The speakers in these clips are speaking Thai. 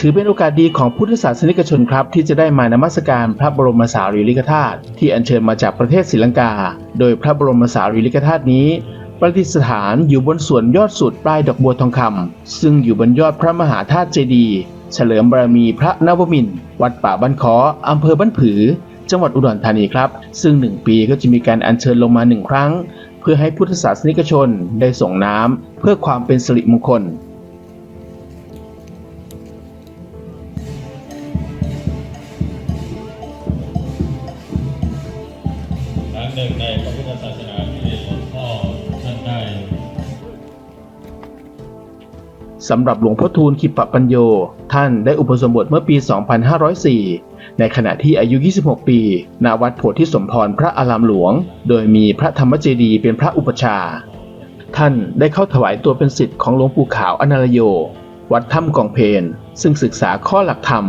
ถือเป็นโอกาสดีของพุทธศาสนิกชนครับ ที่จะได้มานมัสการพระบรมสารีริกธาตุที่อัญเชิญมาจากประเทศศรีลังกา โดยพระบรมสารีริกธาตุนี้ประดิษฐานอยู่บนส่วนยอดสุดปลายดอกบัวทองคำซึ่งอยู่บนยอดพระมหาธาตุเจดีย์เฉลิมบารมีพระนวมิน วัดป่าบ้านคออำเภอบ้านผือ จังหวัดอุดรธานีครับ ซึ่งหนึ่งปีก็จะมีการอัญเชิญลงมาหนึ่งครั้ง เพื่อให้พุทธศาสนิกชนได้ส่งน้ำเพื่อความเป็นสิริมงคล หนึ่งในพระพุทธศาสนาที่หลวงพ่อท่านได้สำหรับหลวงพ่อทูลขิปปปัญโย ท่านได้อุปสมบทเมื่อปี 2504 ในขณะที่อายุ 26 ปี ณ วัดโพธิสมพรพระอารามหลวง โดยมีพระธรรมเจดีย์เป็นพระอุปชา ท่านได้เข้าถวายตัวเป็นศิษย์ของหลวงปู่ขาวอนารโย วัดถ้ำกองเพนซึ่งศึกษาข้อหลักธรรม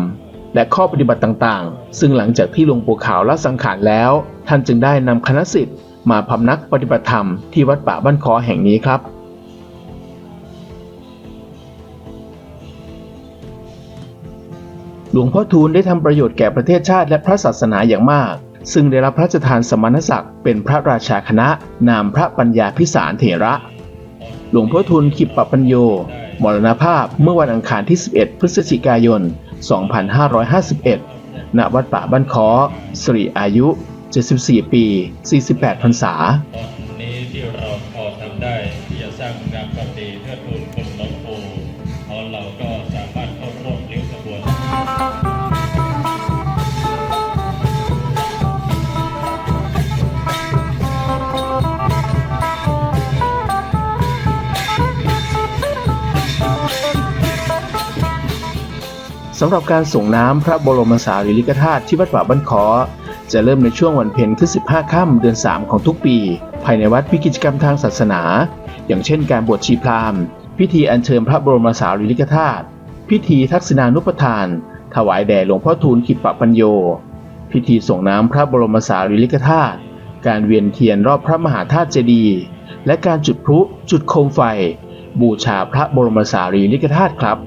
และข้อปฏิบัติต่างๆ ซึ่งหลังจากที่หลวงปู่ขาวละสังขารแล้ว ท่านจึงได้นำคณะศิษย์มาพำนักปฏิบัติธรรมที่วัดป่าบ้านคอแห่งนี้ครับหลวงพ่อทูลได้ทำประโยชน์แก่ประเทศชาติและพระศาสนาอย่างมาก ซึ่งได้รับพระราชทานสมณศักดิ์เป็นพระราชาคณะ นามพระปัญญาพิสารเถระ หลวงพ่อทูลขิปปปัญโย มรณภาพเมื่อวันอังคารที่ 11 พฤศจิกายน 2551 ณ วัดป่าบ้านคอสิริอายุ 74 ปี 48 พรรษานนี้ที่เราพอทำได้ที่จะสร้างงานความดีเพื่อทูลคนหลวงปู่เพราะเราก็สามารถ สำหรับการส่งน้ำพระบรมสารีริกธาตุที่วัดป่าบ้านคอจะเริ่มในช่วงวันเพ็ญขึ้น 15 ค่ำเดือน 3 ของทุกปี ภายในวัดมีกิจกรรมทางศาสนา อย่างเช่นการบวชชีพราหมณ์ พิธีอัญเชิญพระบรมสารีริกธาตุ พิธีทักษิณานุปทาน ถวายแด่หลวงพ่อทูลขิปปปัญโย พิธีส่งน้ำพระบรมสารีริกธาตุ การเวียนเทียนรอบพระมหาธาตุเจดีย์ และการจุดพลุ จุดโคมไฟ บูชาพระบรมสารีริกธาตุครับ